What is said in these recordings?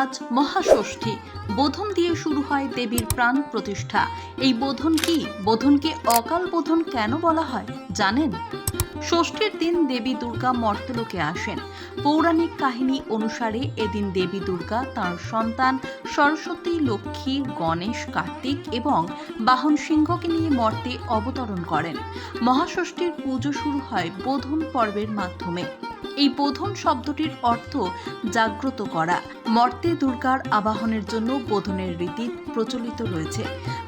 আজ মহাষষ্ঠী। বোধন দিয়ে শুরু হয় দেবীর প্রাণ প্রতিষ্ঠা। এই বোধন কি? বোধনকে অকাল বোধন কেন বলা হয়? জানেন? ষষ্ঠীর দিন দেবী দুর্গা মর্তলোকে আসেন। পৌরাণিক কাহিনী অনুসারে এদিন দেবী দুর্গা তার সন্তান সরস্বতী, লক্ষ্মী, গণেশ, কার্তিক এবং বাহন সিংহকে নিয়ে মর্তে অবতরণ করেন। মহাষষ্ঠীর পুজো শুরু হয় বোধন পর্বের মাধ্যমে। এই বোধন শব্দটির অর্থ জাগ্রত করা। মর্তে দুর্গার আবাহনের জন্য বোধনের রীতি প্রচলিত রয়েছে।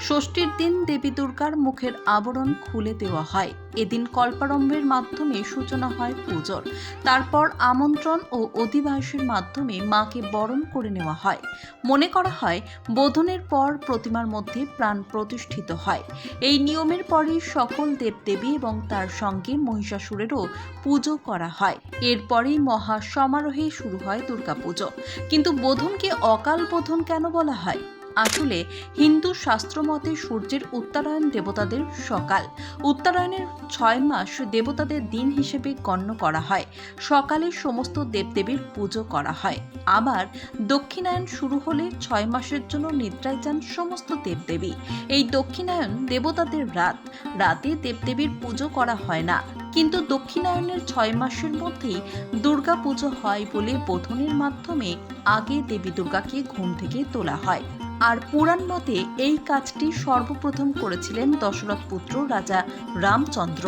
ষষ্ঠীর দিন দেবী দুর্গার মুখের আবরণ খুলে দেওয়া হয়। এদিন কল্পারম্ভের মাধ্যমে সূচনা হয় পুজোর। তারপর আমন্ত্রণ ও অধিবাসের মাধ্যমে মাকে বরণ করে নেওয়া হয়। মনে করা হয়, বোধনের পর প্রতিমার মধ্যে প্রাণ প্রতিষ্ঠিত হয়। এই নিয়মের পরই সকল দেবদেবী এবং তার সঙ্গে মহিষাসুরেরও পুজো করা হয়। এরপরেই মহা সমারোহে শুরু হয় দুর্গাপুজো। কিন্তু বোধনকে অকাল বোধন কেন বলা হয়? আসলে হিন্দু শাস্ত্রমতে সূর্যের উত্তরায়ণ দেবতাদের সকাল। উত্তরায়ণের ছয় মাস দেবতাদের দিন হিসেবে গণ্য করা হয়। সকালে সমস্ত দেবদেবীর পুজো করা হয়। আবার দক্ষিণায়ন শুরু হলে ছয় মাসের জন্য নিদ্রায় যান সমস্ত দেবদেবী। এই দক্ষিণায়ন দেবতাদের রাত। রাতে দেবদেবীর পুজো করা হয় না। কিন্তু দক্ষিণায়নের ছয় মাসের মধ্যেই দুর্গা পুজো হয় বলে বোধনের মাধ্যমে আগে দেবী দুর্গাকে ঘুম থেকে তোলা হয়। আর পুরাণ মতে এই কাজটি সর্বপ্রথম করেছিলেন দশরথ পুত্র রাজা রামচন্দ্র।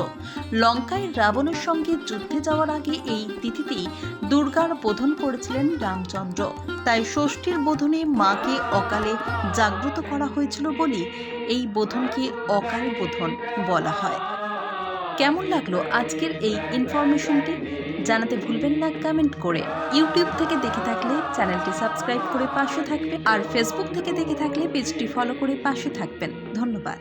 লঙ্কায় রাবণের সঙ্গে যুদ্ধে যাওয়ার আগে এই তিথিতেই দুর্গার বোধন করেছিলেন রামচন্দ্র। তাই ষষ্ঠীর বোধনে মাকে অকালে জাগ্রত করা হয়েছিল বলেই এই বোধনকে অকাল বোধন বলা হয়। কেমন লাগল আজকের এই ইনফরমেশনটি জানাতে ভুলবেন না কমেন্ট করে। ইউটিউব থেকে দেখে থাকলে চ্যানেলটি সাবস্ক্রাইব করে পাশে থাকবেন। আর ফেসবুক থেকে দেখে থাকলে পেজটি ফলো করে পাশে থাকবেন। ধন্যবাদ।